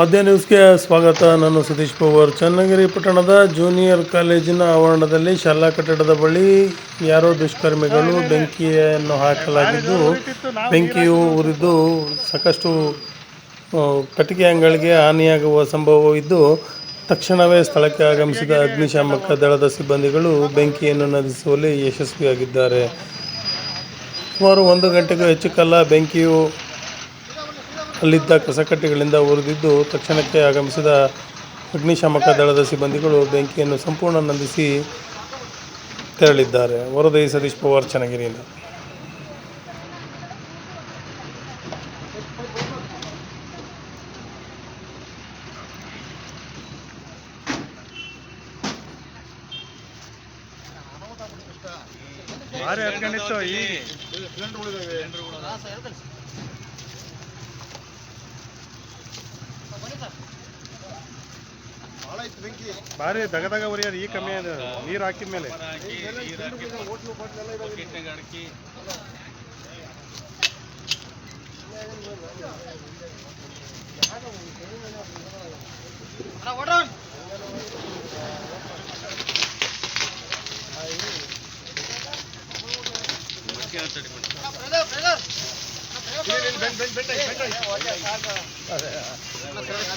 ಆದ್ಯ ನ್ಯೂಸ್ಗೆ ಸ್ವಾಗತ. ನಾನು ಸತೀಶ್ ಪವಾರ್. ಚನ್ನಗಿರಿ ಪಟ್ಟಣದ ಜೂನಿಯರ್ ಕಾಲೇಜಿನ ಆವರಣದಲ್ಲಿ ಶಾಲಾ ಕಟ್ಟಡದ ಬಳಿ ಯಾರೋ ದುಷ್ಕರ್ಮಿಗಳು ಬೆಂಕಿಯನ್ನು ಹಾಕಲಾಗಿದ್ದು, ಬೆಂಕಿಯು ಉರಿದು ಸಾಕಷ್ಟು ಕಟ್ಟಿಗೆ ಅಂಗಳಿಗೆ ಹಾನಿಯಾಗುವ ಸಂಭವವಿದ್ದು, ತಕ್ಷಣವೇ ಸ್ಥಳಕ್ಕೆ ಆಗಮಿಸಿದ ಅಗ್ನಿಶಾಮಕ ದಳದ ಸಿಬ್ಬಂದಿಗಳು ಬೆಂಕಿಯನ್ನು ನಂದಿಸುವಲ್ಲಿ ಯಶಸ್ವಿಯಾಗಿದ್ದಾರೆ. ಸುಮಾರು ಒಂದು ಗಂಟೆಗೂ ಹೆಚ್ಚು ಕಾಲ ಬೆಂಕಿಯು ಅಲ್ಲಿದ್ದ ಕಸಕಟ್ಟೆಗಳಿಂದ ಉರಿದಿದ್ದು ತಕ್ಷಣಕ್ಕೆ ಆಗಮಿಸಿದ ಅಗ್ನಿಶಾಮಕ ದಳದ ಸಿಬ್ಬಂದಿಗಳು ಬೆಂಕಿಯನ್ನು ಸಂಪೂರ್ಣ ನಂದಿಸಿ ತೆರಳಿದ್ದಾರೆ. ವರದಿ ಸತೀಶ್ ಪವಾರ್ ಚನ್ನಗಿರಿಯಿಂದ. ಭಾರಿ ಹತ್ಕೊಂಡಿತ್ತು. ಈ ಭಾರಿ ದಗದಗ ಉರಿಯೋದು ಈ ಕಮ್ಮಿ ಅದು ನೀರು ಹಾಕಿದ ಮೇಲೆ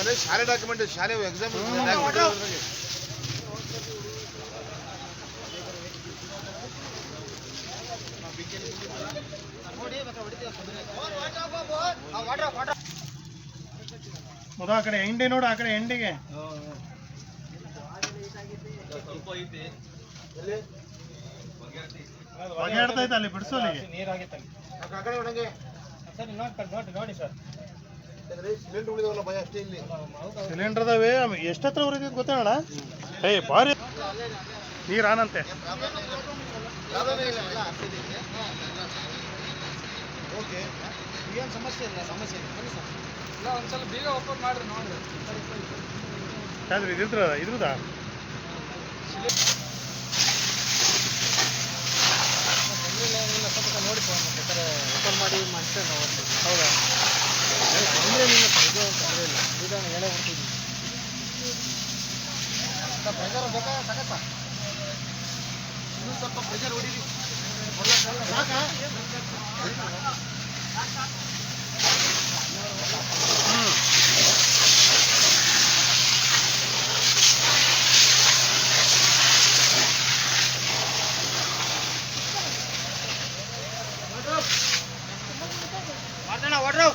ಮನೆ ಶಾಲೆ ಡಾಕ್ಯುಮೆಂಟ್ ಶಾಲೆ ಎಕ್ಸಾಮ್ ಮೊದಲ ಆ ಕಡೆ ಎಂಡಿ ನೋಡು ಆ ಕಡೆ ಎಂಡಿಗೆ ಹೊಗೆ ಆಡ್ತಾ ಇತ್ತು ಅಲ್ಲಿ ಬಿಡಿಸು ಸರ್ ನೋಡಿ ನೋಡಿ ನೋಡಿ ಇಲ್ಲಿ ಸಿಲಿಂಡರ್ ಅದಾವೆ. ಎಷ್ಟತ್ರ ಉರಿದ ಗೊತ್ತೇನಣ್ಣ ಏ ಭಾರಿ ನೀರ್ ಆನಂತೆ ಓಕೆ ಏನು ಸಮಸ್ಯೆ ಇಲ್ಲ ಸಮಸ್ಯೆ ಇಲ್ಲ ಬೇಗ ಓಪನ್ ಮಾಡ್ರಿ ಇದ್ರ ನೋಡಿ ಓಪನ್ ಮಾಡಿ. ಮಾಡ್ತೇವೆ ಒಂದು ಹೌದಾ ತೊಂದರೆ ಇಲ್ಲ ಇದು ತೊಂದರೆ ಇಲ್ಲ ಬಿಡ್ತೀವಿ ಪ್ರೆಷರ್ ಬೇಕಾ ಸಾಕಪ್ಪ ಇನ್ನೂ ಸ್ವಲ್ಪ ಪ್ರೆಷರ್ ಹೊಡೀರಿ. ಸಾಕಾ ಮಾಡ್ತಾನ ಹೊಡ್ರು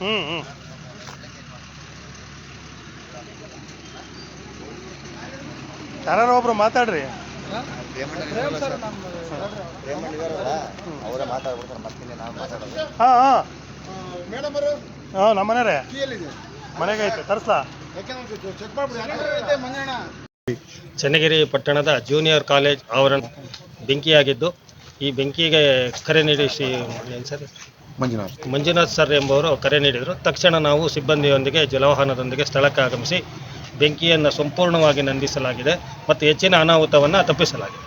ಹ್ಞೂ ಹ್ಞೂ ಯಾರು ಒಬ್ರು ಮಾತಾಡ್ರಿ? ನಮ್ಮ ಅವರೇ ಮಾತಾಡ್ಬಿಡ್ತಾರೆ ಮತ್ತೆ ನಾವು ಮಾತಾಡೋದು. ಹಾಂ ಹಾಂ. ಮೇಡಮ್ ಅವರು? ಹಾಂ ನಮ್ಮ ಮನೆಯವ್ರೆ. ಮನೆಗೆ ಐತೆ ತರಿಸ್ಲಾ? ಚನ್ನಗಿರಿ ಪಟ್ಟಣದ ಜೂನಿಯರ್ ಕಾಲೇಜ್ ಆವರಣ ಬೆಂಕಿಯಾಗಿದ್ದು ಈ ಬೆಂಕಿಗೆ ಕರೆ ನೀಡಿ ಶ್ರೀ ಸರ್? ಮಂಜುನಾಥ್. ಮಂಜುನಾಥ್ ಸರ್ ಎಂಬುವರು ಕರೆ ನೀಡಿದರು. ತಕ್ಷಣ ನಾವು ಸಿಬ್ಬಂದಿಯೊಂದಿಗೆ ಜಲವಾಹನದೊಂದಿಗೆ ಸ್ಥಳಕ್ಕೆ ಆಗಮಿಸಿ ಬೆಂಕಿಯನ್ನು ಸಂಪೂರ್ಣವಾಗಿ ನಂದಿಸಲಾಗಿದೆ ಮತ್ತು ಹೆಚ್ಚಿನ ಅನಾಹುತವನ್ನು ತಪ್ಪಿಸಲಾಗಿದೆ.